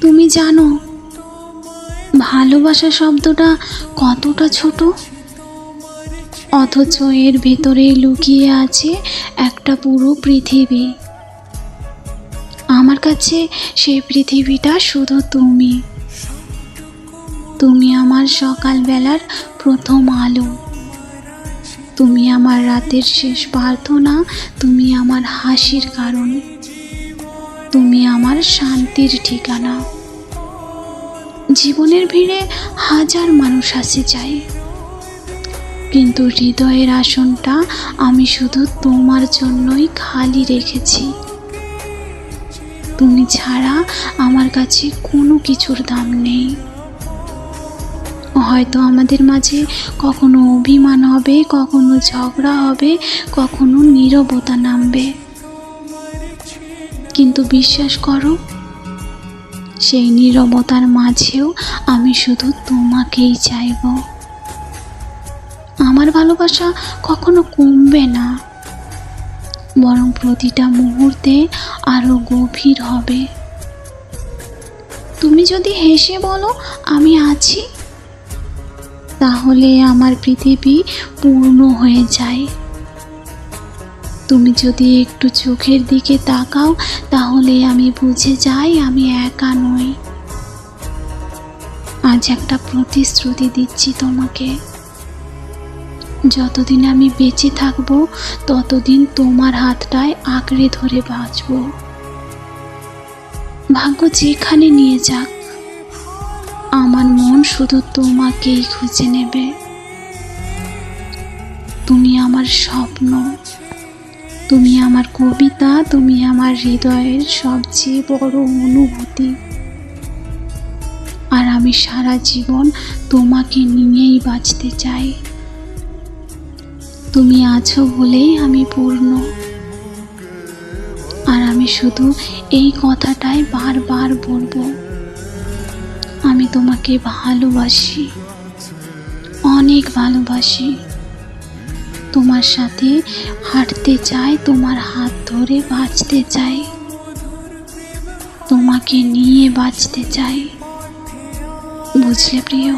তুমি জানো, ভালোবাসা শব্দটা কতটা ছোট? অথচ এর ভেতরে লুকিয়ে আছে একটা পুরো পৃথিবী। আমার কাছে সেই পৃথিবীটা শুধু তুমি। তুমি আমার সকালবেলার প্রথম আলো। তুমি আমার রাতের শেষ প্রার্থনা। তুমি আমার হাসির কারণ। তুমি আমার শান্তির ঠিকানা। জীবনের ভিড়ে হাজার মানুষ আসে যায়। কিন্তু হৃদয়ের আসনটা আমি শুধু তোমার জন্যই খালি রেখেছি। তুমি ছাড়া আমার কাছে কোনো কিছুর দাম নেই। হয়তো আমাদের মাঝে কখনো অভিমান হবে, কখনো ঝগড়া হবে, কখনো নীরবতা নামবে। কিন্তু বিশ্বাস করো, সেই নীরবতার মাঝেও আমি শুধু তোমাকেই চাইব। আমার ভালোবাসা কখনো কমবে না, বরং প্রতিটা মুহূর্তে আরও গভীর হবে। তুমি যদি হেসে বলো, আমি আছি, তাহলে আমার পৃথিবী পূর্ণ হয়ে যায়। তুমি যদি একটু চোখের দিকে তাকাও, তাহলে আমি বুঝে যাই আমি একা নই। আজ একটা প্রতিশ্রুতি দিচ্ছি তোমাকে। যতদিন আমি বেঁচে থাকব, ততদিন তোমার হাতটায় আঁকড়ে ধরে বাঁচবো। ভাগ্য যেখানে নিয়ে যাক, আমার মন শুধু তোমাকেই খুঁজে নেবে। তুমি আমার স্বপ্ন। তুমি আমার কবিতা, তুমি আমার হৃদয়ের সবচেয়ে বড় অনুভূতি। আর আমি সারা জীবন তোমাকে নিয়েই বাঁচতে চাই। তুমি আছো বলেই আমি পূর্ণ। আর আমি শুধু এই কথাটাই বারবার বলব। আমি তোমাকে ভালোবাসি, অনেক ভালোবাসি। তোমার সাথে হাঁটতে চাই, তোমার হাত ধরে বাঁচতে চাই। তোমাকে নিয়ে বাঁচতে চাই। বুঝলে প্রিয়?